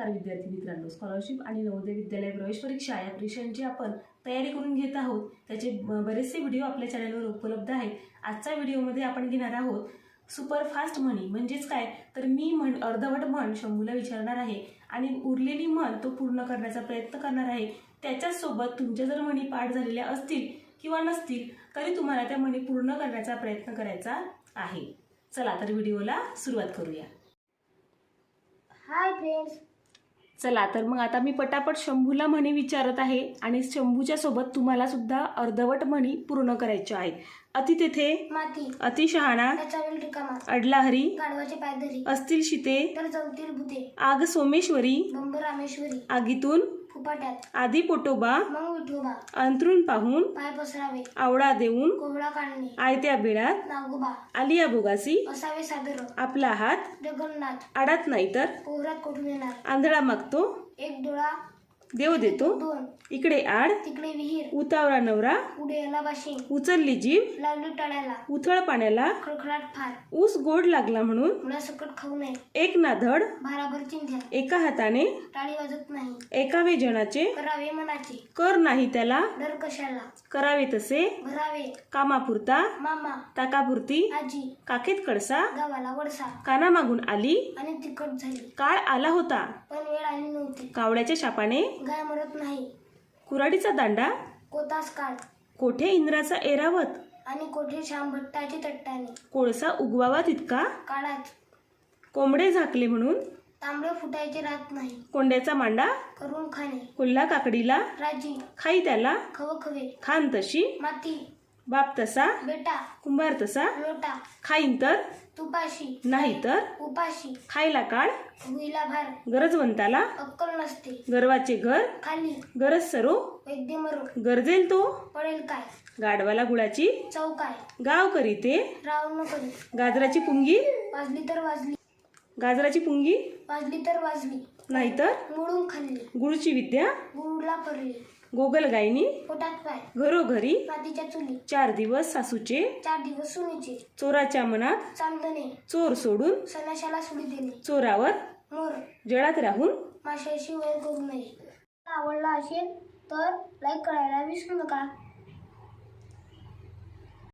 नमस्कार विद्यार्थी मित्रांनो. स्कॉलरशिप आणि नवोदय विद्यालय प्रवेश परीक्षा या परीक्षांची आपण तयारी करून घेत आहोत. त्याचे बरेचसे व्हिडिओ आपल्या चॅनलवर उपलब्ध आहेत. आजच्या व्हिडिओमध्ये आपण घेणार आहोत सुपर फास्ट म्हणी म्हणजेच काय? तर मी म्हण अर्धवट म्हण शंभूला विचारणार आहे आणि उरलेली म्हण तो पूर्ण करण्याचा प्रयत्न करणार आहे. त्याच्याचसोबत तुमच्या जर म्हणी पाठ झालेल्या असतील किंवा नसतील तरी तुम्हाला त्या म्हणी पूर्ण करण्याचा प्रयत्न करायचा आहे. चला तर व्हिडिओला सुरुवात करूया. हाय फ्रेंड्स चला तर मग आता मी पटापट शंभूला म्हणी विचारत आहे आणि शंभूच्या सोबत तुम्हाला सुद्धा अर्धवट म्हणी पूर्ण करायच्या आहेत. अति तेथे माती अति शहाणा अडला हरी असतील शिते तर जमतील भूते आग सोमेश्वरी रामेश्वरी आगीतून आदी पोटोबा मग विठोबा अंतरून पाहून पाय पसरावे. आवळा देऊन कोहळा काढणे. आयत्या बेळात नागोबा. आलिया बोगासी असावे सादर. आपला हात जगन्नाथ. आडात नाही तर पोहरात कोठून येणार? आंधळा मागतो. एक डोळा देव देतो. दोन. इकडे आड. तिकडे विहीर. उतावळा नवरा. उचलली जीव लावली टाळ्याला. उथळ पाण्याला. खळखळाट फार. ऊस गोड लागला म्हणून मुलासकट खाऊ नये. एक ना धड भाराभर चिंध्या. एका हाताने. टाळी वाजत नाही. एका वेजनाचे करावे मनाचे. कर नाही त्याला. डर कशाला? करावे तसे. भरावे. कामापुरता. मामा. ताकापुरती. आजी. काखेत कळसा. गावाला वडसा. कानामागून आली. आणि तिखट झाली. काळ आला होता. पण वेळ आली नव्हती. कावड्याच्या शापाने गाय मरत नाही. कुराडीचा दांडा? कोतास काळ. कोठे इंद्राचा एरावत? आणि कोठे श्याम भट्टाची तट्टाने कोळसा उगवावा तितका? काळात. कोंबडे झाकले म्हणून? तांबडे फुटायचे राहत नाही. कोंड्याचा मांडा? करून खाणे. कोल्हा काकडीला? राजी. खाई त्याला? खव खवे खान तशी? माती. बाप तसा? बेटा. कुंभार तसा? लोटा. खाईन तर? तुपाशी. नाही तर? उपाशी. खायला काळ हुईला भार. गरजवंताला. अक्कल नसते. गर्वाचे घर. खाली. गरज सरो. वैद्य मरो. गरजेल तो? पडेल काय? गाडवाला गुळाची. चौकाय गाव करीते राव न करी. गाजराची पुंगी. वाजली तर वाजली. गाजराची पुंगी. वाजली तर वाजली. नाहीतर मुळून खाल्ली. गुळची विद्या. गुरुला पडली. गोगल गायनी पोटात पाय. घरोघरी मातीच्या चुली. चार दिवस सासूचे चार दिवस सुनीचे. चोराच्या मनात चांदणे. चोर सोडून सणाशाला सुडी देणे चोरावर मोर. जळात राहून माशाशी वैर करू नये. आवडला असेल तर लाईक करायला विसरू नका.